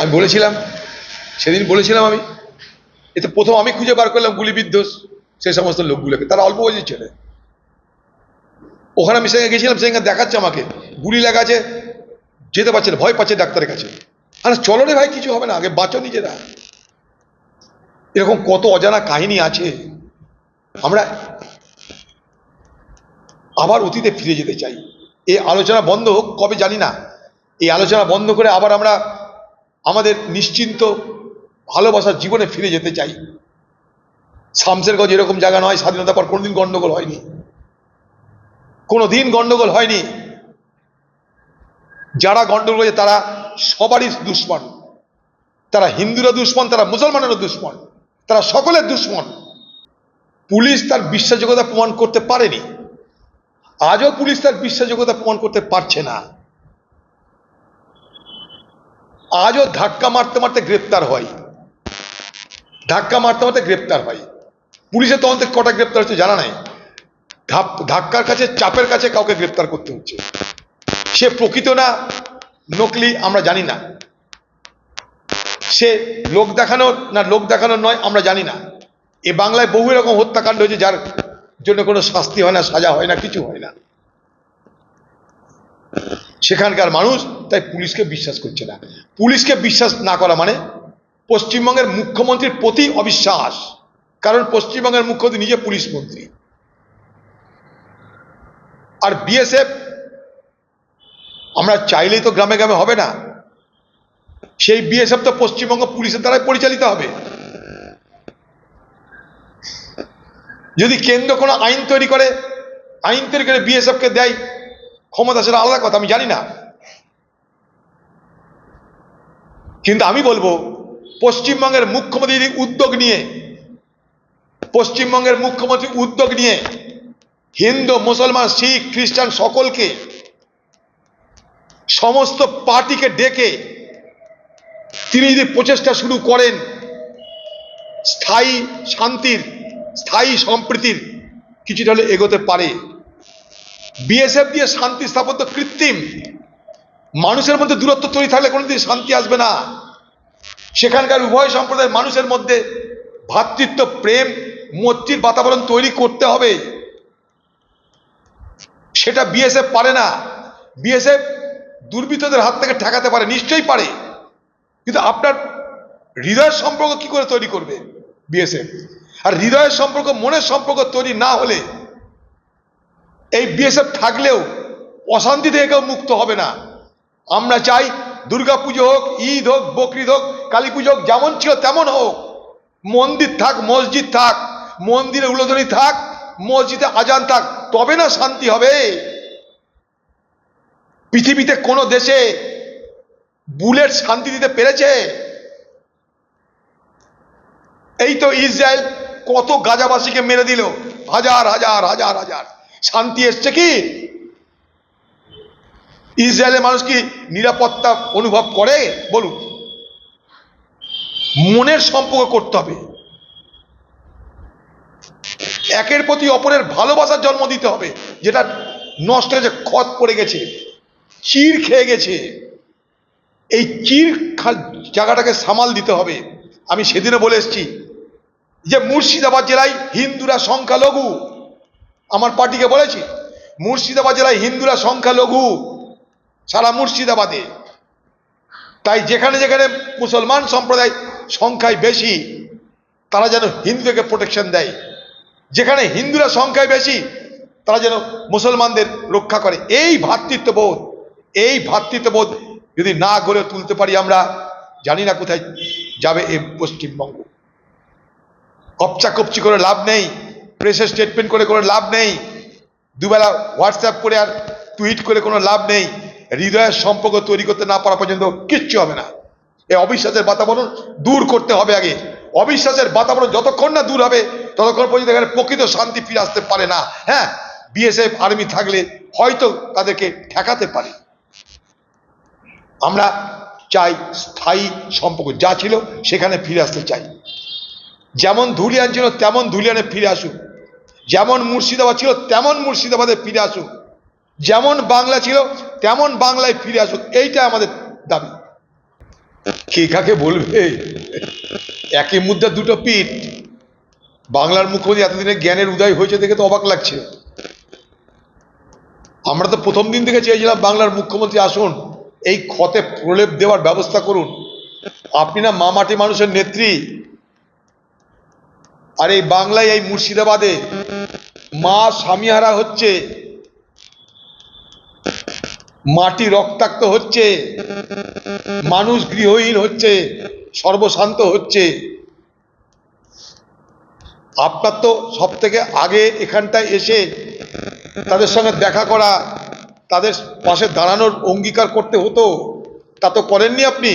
আমি বলেছিলাম, সেদিন বলেছিলাম আমি, এতে প্রথম আমি খুঁজে বার করলাম গুলিবিদ্ধ সেই সমস্ত লোকগুলোকে। তারা অল্প বয়সী ছেলে। ওখানে আমি সেখানে গেছিলাম, সেখানে দেখাচ্ছে আমাকে। গুলি লাগা আছে যেতে পারছে না, ভয় পাচ্ছে ডাক্তারের কাছে। আরে চলো রে ভাই, কিছু হবে না, আগে বাঁচো নিজেরা। এরকম কত অজানা কাহিনী আছে। আমরা আবার অতীতে ফিরে যেতে চাই। এই আলোচনা বন্ধ হোক, কবে জানি না। এই আলোচনা বন্ধ করে আবার আমরা নিশ্চিন্ত ভালোবাসার জীবনে ফিরে যেতে চাই। শামসেরগঞ্জ এরকম জায়গা নয়, স্বাধীনতার পর কোনোদিন গন্ডগোল হয়নি। কোনোদিন গন্ডগোল হয়নি। যারা গন্ডগোল হয়েছে তারা সবারই দুশ্মন। তারা হিন্দুরা দুশ্মন, তারা মুসলমানেরও দুশ্মন, তারা সকলের দুশ্মন। পুলিশ তার বিশ্বাসযোগ্যতা প্রমাণ করতে পারেনি। আজও পুলিশ তার বিশ্বাসযোগ্যতা প্রমাণ করতে পারছে না। আজও ধাক্কা মারতে মারতে গ্রেপ্তার হয়। ধাক্কা মারতে মারতে গ্রেপ্তার হয়। পুলিশের তদন্তে কটা গ্রেপ্তার হচ্ছে জানা নাই। ধাক্কার কাছে, চাপের কাছে কাউকে গ্রেপ্তার করতে হচ্ছে। সে প্রকৃত না, নকলি আমরা জানি না। সে লোক দেখানোর না লোক দেখানোর নয়, আমরা জানি না। এ বাংলায় বহু রকম হত্যাকাণ্ড হয়েছে যার জন্য কোনো শাস্তি হয় না, সাজা হয় না, কিছু হয় না। সেখানকার মানুষ তাই পুলিশকে বিশ্বাস করছে না। পুলিশকে বিশ্বাস না করা মানে পশ্চিমবঙ্গের মুখ্যমন্ত্রীর প্রতি অবিশ্বাস। কারণ পশ্চিমবঙ্গের মুখ্যমন্ত্রী নিজে পুলিশ মন্ত্রী। আর বিএসএফ, আমরা চাইলেই তো গ্রামে গ্রামে হবে না। সেই বিএসএফ তো পশ্চিমবঙ্গ পুলিশের দ্বারাই পরিচালিত হবে। যদি কেন্দ্র কোনো আইন তৈরি করে, আইন তৈরি করে বিএসএফকে দেয়, ক্ষমতা সেটা আলাদা কথা, আমি জানি না। কিন্তু আমি বলব, পশ্চিমবঙ্গের মুখ্যমন্ত্রী উদ্যোগ নিয়ে, পশ্চিমবঙ্গের মুখ্যমন্ত্রী উদ্যোগ নিয়ে হিন্দু, মুসলমান, শিখ, খ্রিস্টান সকলকে, সমস্ত পার্টিকে ডেকে তিনি যদি প্রচেষ্টা শুরু করেন, স্থায়ী শান্তির, স্থায়ী সম্প্রীতির, কিছুটা হলে এগোতে পারে। বিএসএফ দিয়ে শান্তি স্থাপত্য কৃত্রিম। মানুষের মধ্যে দূরত্ব তৈরি থাকলে কোনোদিন শান্তি আসবে না। সেখানকার উভয় সম্প্রদায়ের মানুষের মধ্যে ভ্রাতৃত্ব প্রেম, মৈত্রীর বাতাবরণ তৈরি করতে হবে। সেটা বিএসএফ পারে না। বিএসএফ দুর্বৃত্তদের হাত থেকে ঠেকাতে পারে, নিশ্চয়ই পারে। কিন্তু আপনার হৃদয়ের সম্পর্ক কি করে তৈরি করবে বিএসএফ? আর হৃদয়ের সম্পর্ক, মনের সম্পর্ক তৈরি না হলে এই বিএসএফ থাকলেও অশান্তি থেকে কেউ মুক্ত হবে না। আমরা চাই দুর্গা পুজো হোক, ঈদ হোক, বকরিদ হোক কালী পুজো হোক, যেমন ছিল তেমন হোক। মন্দির থাক, মসজিদ থাক, মন্দিরে উলোধনী থাক, মসজিদে আজান থাক, তবে না শান্তি হবে। পৃথিবীতে কোনো দেশে বুলেট শান্তি দিতে পেরেছে? এই তো ইসরায়েল কত গাজাবাসীকে মেরে দিল। হাজার হাজার হাজার হাজার। শান্তি এসছে কি? ইসরায়েলের মানুষ কি নিরাপত্তা অনুভব করে? বলুন। মনের সম্পর্ক করতে হবে। একের প্রতি অপরের ভালোবাসার জন্ম দিতে হবে, যেটা নষ্ট হয়েছে খত পড়ে গেছে, চির খেয়ে গেছে। এই চির জায়গাটাকে সামাল দিতে হবে। আমি সেদিনও বলে এসেছি যে মুর্শিদাবাদ জেলায় হিন্দুরা সংখ্যালঘু। আমার পার্টিকে বলেছি, মুর্শিদাবাদ জেলায় হিন্দুরা সংখ্যালঘু। সারা মুর্শিদাবাদে। তাই যেখানে যেখানে মুসলমান সম্প্রদায় সংখ্যায় বেশি, তারা যেন হিন্দুদেরকে প্রোটেকশন দেয়। যেখানে হিন্দুরা সংখ্যায় বেশি, তারা যেন মুসলমানদের রক্ষা করে। এই ভ্রাতৃত্ববোধ এই ভ্রাতৃত্ববোধ যদি না গড়ে তুলতে পারি আমরা, জানি না কোথায় যাবে এই পশ্চিমবঙ্গ। কপচা কপচি করে লাভ নেই প্রেসের স্টেটমেন্ট করে কোনো লাভ নেই, দুবেলা হোয়াটসঅ্যাপ করে আর টুইট করে কোনো লাভ নেই। হৃদয়ের সম্পর্ক তৈরি করতে না পারা পর্যন্ত কিচ্ছু হবে না। এই অবিশ্বাসের বাতাবরণ দূর করতে হবে আগে। অবিশ্বাসের বাতাবরণ যতক্ষণ না দূর হবে, ততক্ষণ পর্যন্ত এখানে প্রকৃত শান্তি ফিরে আসতে পারে না। হ্যাঁ বিএসএফ আর্মি থাকলে হয়তো তাদেরকে ঠেকাতে পারে। আমরা চাই স্থায়ী সম্পর্ক, যা ছিল সেখানে ফিরে আসতে চাই। যেমন ধুলিয়ান ছিল, তেমন ধুলিয়ানে ফিরে আসুক। যেমন মুর্শিদাবাদ ছিল, তেমন মুর্শিদাবাদে ফিরে আসুক। যেমন বাংলা ছিল, তেমন বাংলায় ফিরে আসুক, এইটা আমাদের দাবি। কে কাকে বলবে? একই মুদ্রা, দুটো পিঠ। বাংলার মুখ্যমন্ত্রী এতদিনে জ্ঞানের উদয় হয়েছে দেখে তো অবাক লাগছে। আমরা তো প্রথম দিন থেকে চেয়েছিলাম বাংলার মুখ্যমন্ত্রী আসুন, এই ক্ষতে প্রলেপ দেওয়ার ব্যবস্থা করুন। আপনি না মামাটি মানুষের নেত্রী। আর এই বাংলায় এই মুর্শিদাবাদে মা স্বামীহারা হচ্ছে। মাটি রক্তাক্ত হচ্ছে, মানুষ গৃহহীন হচ্ছে, সর্বশান্ত হচ্ছে। আপনার তো সব থেকে আগে এখানটায় এসে তাদের সঙ্গে দেখা করা, তাদের পাশে দাঁড়ানোর অঙ্গীকার করতে হতো, তা তো করেননি আপনি।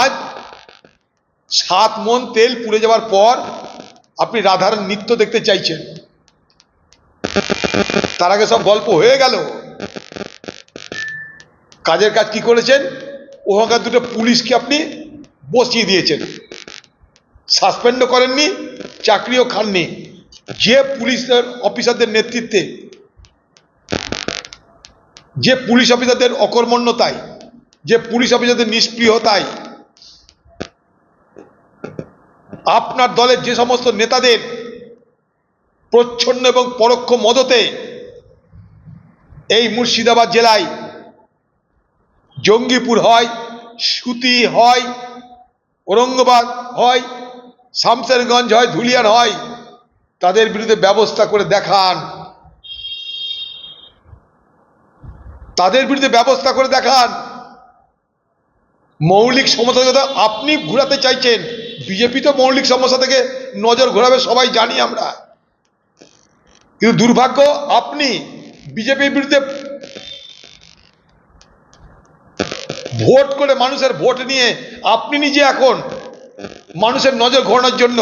আজ সাত মন তেল পুড়ে যাওয়ার পর আপনি রাধার নৃত্য দেখতে চাইছেন। তার আগে সব গল্প হয়ে গেল। কাজের কাজ কি করেছেন? ওখানকার দুটো পুলিশকে আপনি বসিয়ে দিয়েছেন। সাসপেন্ডও করেননি, চাকরিও খাননি। যে পুলিশের অফিসারদের নেতৃত্বে, যে পুলিশ অফিসারদের অকর্মণ্যতায়, যে পুলিশ অফিসারদের নিষ্ক্রিয়তায় আপনার দলের যে সমস্ত নেতাদের প্রচ্ছন্ন এবং পরোক্ষ মদতে এই মুর্শিদাবাদ জেলায় জঙ্গিপুর হয়, সুতি হয়, ঔরঙ্গাবাদ হয়, শামসেরগঞ্জ হয় ধুলিয়ান হয়, তাদের বিরুদ্ধে ব্যবস্থা করে দেখান। তাদের বিরুদ্ধে ব্যবস্থা করে দেখান। মৌলিক সমস্যা কথা আপনি ঘোরাতে চাইছেন, বিজেপি তো মৌলিক সমস্যা থেকে নজর ঘোরাবে, সবাই জানি আমরা। কিন্তু দুর্ভাগ্য, আপনি বিজেপির বিরুদ্ধে ভোট করে মানুষের ভোট নিয়ে আপনি নিজে এখন মানুষের নজর ঘোরানোর জন্য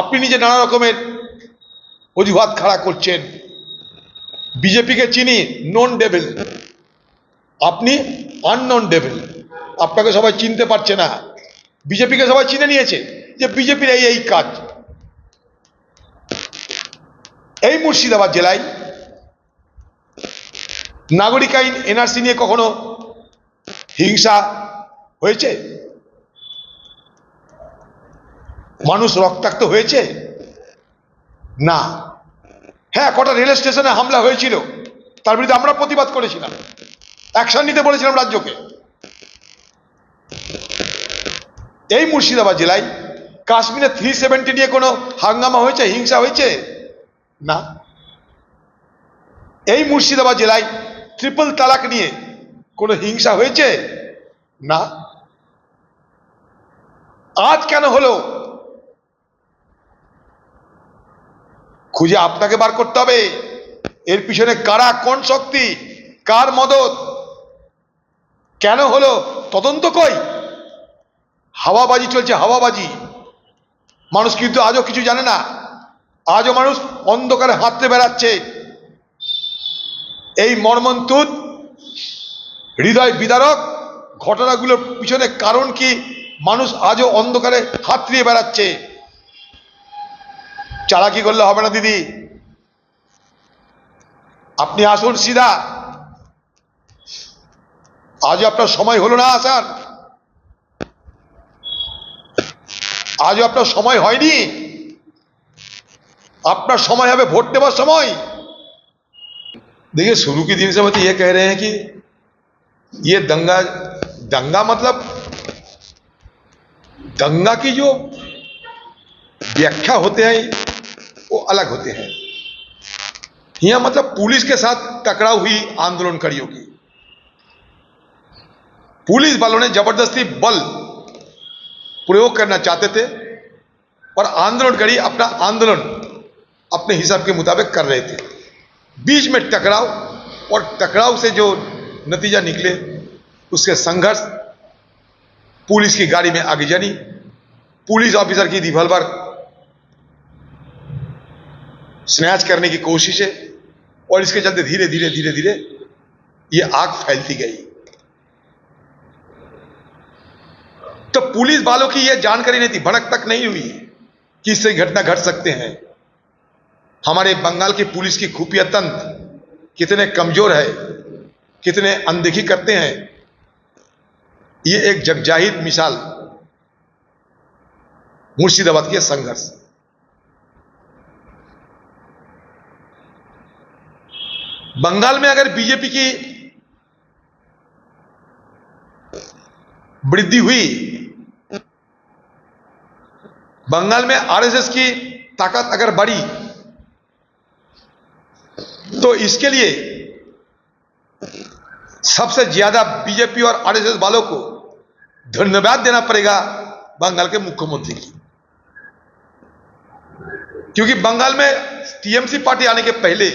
আপনি নিজে নানা রকমের অজুহাত খাড়া করছেন। বিজেপিকে চিনি নন ডেভিল আপনি আননন ডেভিল আপনাকে সবাই চিনতে পারছে না। বিজেপিকে সবাই চিনে নিয়েছে যে বিজেপির এই এই কাজ। এই মুর্শিদাবাদ জেলায় নাগরিক আইন এনআরসি নিয়ে কখনো হিংসা হয়েছে? মানুষ রক্তাক্ত হয়েছে? না। হ্যাঁ কটা রেল স্টেশনে হামলা হয়েছিল, তার বিরুদ্ধে আমরা প্রতিবাদ করেছিলাম। অ্যাকশন নিতে বলেছিলাম রাজ্যকে। এই মুর্শিদাবাদ জেলায় কাশ্মীরে থ্রি সেভেন্টি নিয়ে কোনো হাঙ্গামা হয়েছে, হিংসা হয়েছে? না। এই মুর্শিদাবাদ জেলায় ট্রিপল তালাক নিয়ে কোনো হিংসা হয়েছে? না। আজ কেন হলো? খুঁজে আপনাকে বার করতে হবে। এর পিছনে কারা কোন শক্তি, কার মদত? কেন হলো? তদন্ত কই? হাওয়াবাজি চলছে হাওয়াবাজি। মানুষ কিন্তু আজও কিছু জানে না। আজও মানুষ অন্ধকারে হাততে বেড়াচ্ছে। এই মর্মন্তুদ, হৃদয় বিদারক ঘটনাগুলোর পিছনে কারণ কি? মানুষ আজও অন্ধকারে হাতড়িয়ে বেড়াচ্ছে। চালাকি করলে হবে না, দিদি। আপনি আসুন সিধা। আজও আপনার সময় হলো না আসার আজও আপনার সময় হয়নি। अपना समय हमें भोट देवा समय। देखिए, शुरू के दिन से मतलब ये कह रहे हैं कि ये दंगा दंगा मतलब दंगा की जो व्याख्या होते हैं, वो अलग होते हैं। यहाँ मतलब पुलिस के साथ टकराव हुई आंदोलनकारियों की। पुलिस वालों ने ज़बरदस्ती बल प्रयोग करना चाहते थे और आंदोलनकारी अपना आंदोलन अपने हिसाब के मुताबिक कर रहे थे। बीच में टकराव और टकराव से जो नतीजा निकले, उसके संघर्ष, पुलिस की गाड़ी में आगे जानी पुलिस ऑफिसर की रिवॉल्वर स्नैच करने की कोशिश है और इसके चलते धीरे धीरे धीरे धीरे ये आग फैलती गई। तो पुलिस वालों की यह जानकारी नहीं थी, भड़क तक नहीं हुई कि इससे घटना घट सकते हैं। हमारे बंगाल की पुलिस की खुफिया तंत्र कितने कमज़ोर है, कितने अनदेखी करते हैं, ये एक जगजाहिर मिसाल मुर्शिदाबाद के संघर्ष। बंगाल में अगर बीजेपी की वृद्धि हुई, बंगाल में आरएसएस की ताकत अगर बढ़ी तो इसके लिए सबसे ज़्यादा बीजेपी और आरएसएस वालों को धन्यवाद देना पड़ेगा बंगाल के मुख्यमंत्री की। क्योंकि बंगाल में टीएमसी पार्टी आने के पहले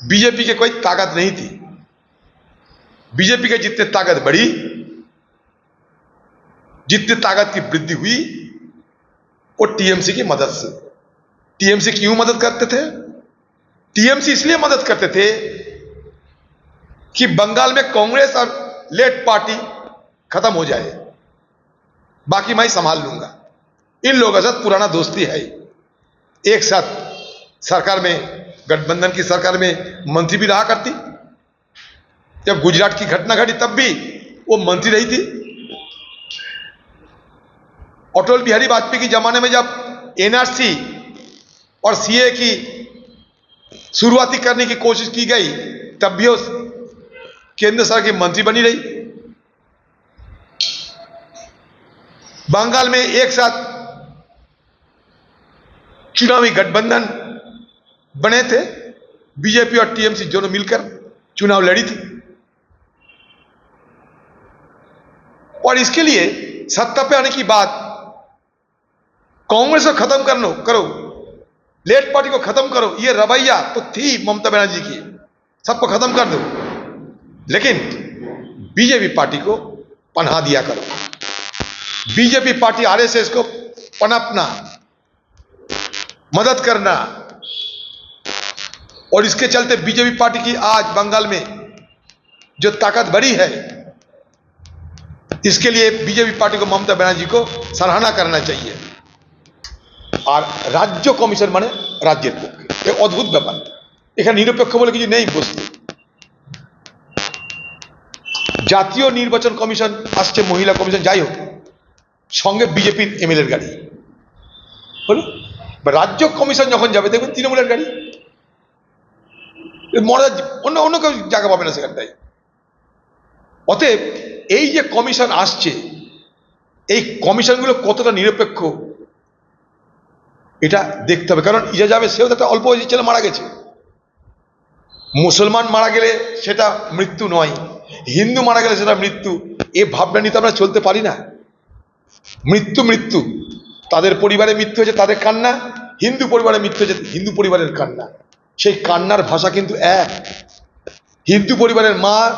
बीजेपी के कोई ताकत नहीं थी। बीजेपी के जितने ताकत बढ़ी, जितनी ताकत की वृद्धि हुई, वो टीएमसी की मदद से, टीएमसी क्यों मदद करते थे। टीएमसी इसलिए मदद करते थे कि बंगाल में कांग्रेस और लेट पार्टी खत्म हो जाए। बाकी मैं संभाल लूँगा। इन लोगों के साथ पुराना दोस्ती है। एक साथ सरकार में, गठबंधन की सरकार में मंत्री भी रहा करती। जब गुजरात की घटना घटी तब भी वो मंत्री रही थी। अटल बिहारी वाजपेयी के जमाने में जब एनआरसी और सीए की शुरुआती करने की कोशिश की गई, तब भी उस केंद्र सरकार की मंत्री बनी रही। बंगाल में एक साथ चुनावी गठबंधन बने थे। बीजेपी और टीएमसी दोनों मिलकर चुनाव लड़ी थी। और इसके लिए सत्ता पे आने की बात कांग्रेस को खत्म कर लो करो। लेट पार्टी को खत्म करो, ये रवैया तो थी ममता बनर्जी की। सबको खत्म कर दो। लेकिन बीजेपी पार्टी को पन्हा दिया करो। बीजेपी पार्टी आरएसएस को पनपना, मदद करना, और इसके चलते बीजेपी पार्टी की आज बंगाल में जो ताकत बढ़ी है, इसके लिए बीजेपी पार्टी को ममता बनर्जी को सराहना करना चाहिए। আর রাজ্য কমিশন মানে রাজ্যের পক্ষে। এ অদ্ভুত ব্যাপার। এখানে নিরপেক্ষ বলে কিছু নেই বস্তু। জাতীয় নির্বাচন কমিশন আসছে, মহিলা কমিশন, যাই হোক, সঙ্গে বিজেপির এমএলএর গাড়ি। হলো? রাজ্য কমিশন যখন যাবে, দেখবেন তৃণমূলের গাড়ি। মরা অন্য অন্য কেউ জায়গা পাবে না সেখানটায়। অতএব এই যে কমিশন আসছে, এই কমিশনগুলো কতটা নিরপেক্ষ এটা দেখতে হবে। কারণ ইজা যাবে, সেও তো একটা অল্প বয়সী ছেলে মারা গেছে। মুসলমান মারা গেলে সেটা মৃত্যু নয়। হিন্দু মারা গেলে সেটা মৃত্যু। এ ভাবনা নিয়ে তো আমরা চলতে পারি না। মৃত্যু মৃত্যু। তাদের পরিবারে মৃত্যু হয়েছে, তাদের কান্না। হিন্দু পরিবারে মৃত্যু হয়েছে, হিন্দু পরিবারের কান্না। সেই কান্নার ভাষা কিন্তু এক। হিন্দু পরিবারের মা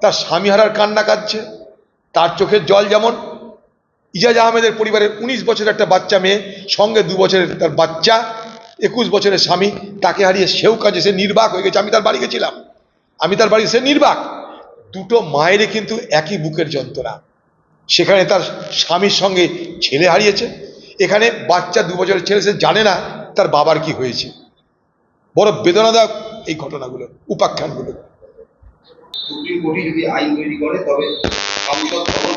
তার স্বামী হারার কান্না কাঁদছে। তার চোখের জল যেমন ইজাজ আহমেদের পরিবারের উনিশ বছরের একটা বাচ্চা মেয়ে, সঙ্গে দু বছরের তার বাচ্চা, একুশ বছরের স্বামী, তাকে হারিয়ে সেও কাজে সে নির্বাক হয়ে গেছে। আমি তার বাড়ি গেছিলাম। আমি তার বাড়ি সে নির্বাক। দুটো মায়েরই কিন্তু একই বুকের যন্ত্রণা। সেখানে তার স্বামীর সঙ্গে ছেলে হারিয়েছে। এখানে বাচ্চা দু বছরের ছেলে সে জানে না তার বাবার কি হয়েছে। বড় বেদনাদায়ক এই ঘটনাগুলো, উপাখ্যানগুলো। সুপ্রিম কোর্টই যদি আইন তৈরি করে, তবে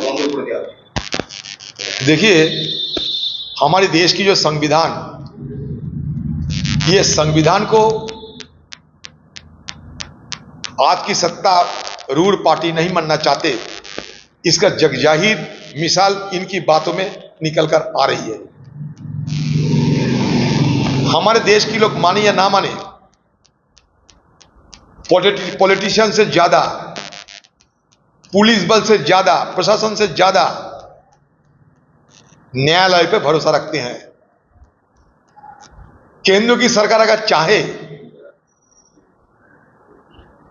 বন্ধ করে দেওয়া देखिए, हमारे देश की जो संविधान, ये संविधान को आज की सत्ता रूढ़ पार्टी नहीं मानना चाहते, इसका जगजाहिर मिसाल इनकी बातों में निकल कर आ रही है। हमारे देश की लोग माने या ना माने पॉलिटिशियन से ज़्यादा, पुलिस बल से ज़्यादा, प्रशासन से ज़्यादा न्यायालय पे भरोसा रखते हैं। केंद्र की सरकार अगर चाहे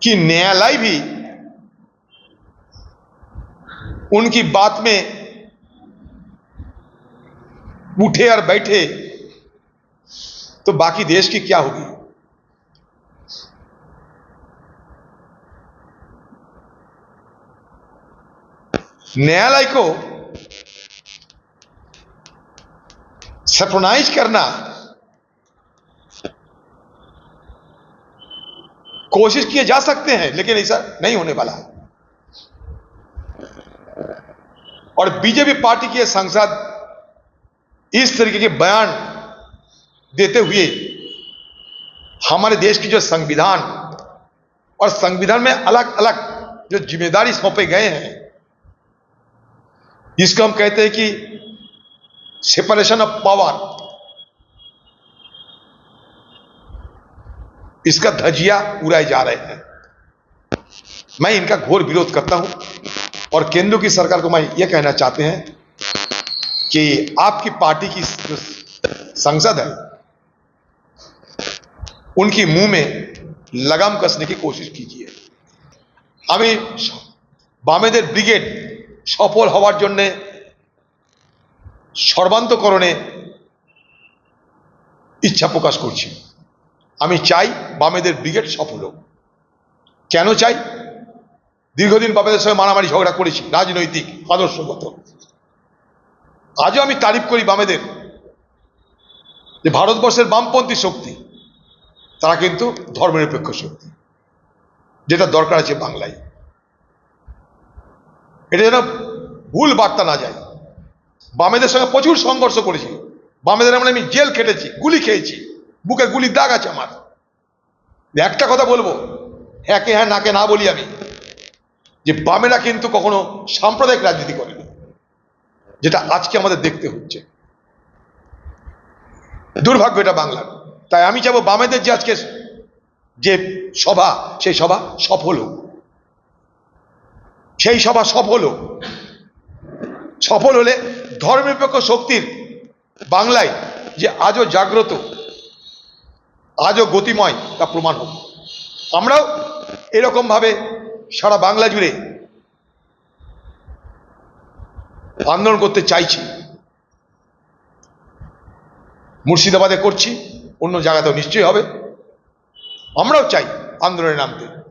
कि न्यायालय भी उनकी बात में उठे और बैठे तो बाकी देश की क्या होगी? न्यायालय को सेप्रोनाइज करना। कोशिश किए जा सकते हैं, लेकिन ऐसा नहीं होने वाला और बीजेपी पार्टी के सांसद इस तरीके के बयान देते हुए हमारे देश की जो संविधान और संविधान में अलग अलग जो ज़िम्मेदारी सौंपे गए हैं जिसको हम कहते हैं कि सेपरेशन ऑफ पावर इसका धजिया उड़ाए जा रहे हैं मैं इनका घोर विरोध करता हूं और केंद्र की सरकार को मैं ये कहना चाहते हैं कि आपकी पार्टी की जो संसद है उनकी मुंह में लगाम कसने की कोशिश कीजिए আমি বামেদের ব্রিগেড সফল হওয়ার জন্য সর্বান্তকরণে ইচ্ছা প্রকাশ করছি। আমি চাই বামেদের ব্রিগেড সফল হোক। কেন চাই? দীর্ঘদিন বামেদের সঙ্গে মারামারি ঝগড়া করেছি, রাজনৈতিক, আদর্শগত। আজও আমি তারিফ করি বামেদের যে ভারতবর্ষের বামপন্থী শক্তি, তারা কিন্তু ধর্মনিরপেক্ষ শক্তি। যেটা দরকার আছে বাংলায়। এটা যেন ভুল বার্তা না যায়। বামেদের সঙ্গে প্রচুর সংঘর্ষ করেছি। বামেদের মানে আমি জেল খেটেছি, গুলি খেয়েছি। বুকে গুলির দাগ আছে আমার। একটা কথা বলব হ্যাঁকে হ্যাঁ নাকে না বলি আমি, যে বামেরা কিন্তু কখনো সাম্প্রদায়িক রাজনীতি করেনি, যেটা আজকে আমাদের দেখতে হচ্ছে। দুর্ভাগ্য এটা বাংলার। তাই আমি চাবো বামেদের যে আজকে যে সভা, সেই সভা সফল হোক। সেই সভা সফল হোক। সফল হলে ধর্মনিরপেক্ষ শক্তির বাংলায় যে আজও জাগ্রত, আজও গতিময় তা প্রমাণ হোক। আমরাও এরকমভাবে সারা বাংলা জুড়ে আন্দোলন করতে চাইছি। মুর্শিদাবাদে করছি, অন্য জায়গাতেও নিশ্চয়ই হবে। আমরাও চাই আন্দোলনে নামতে।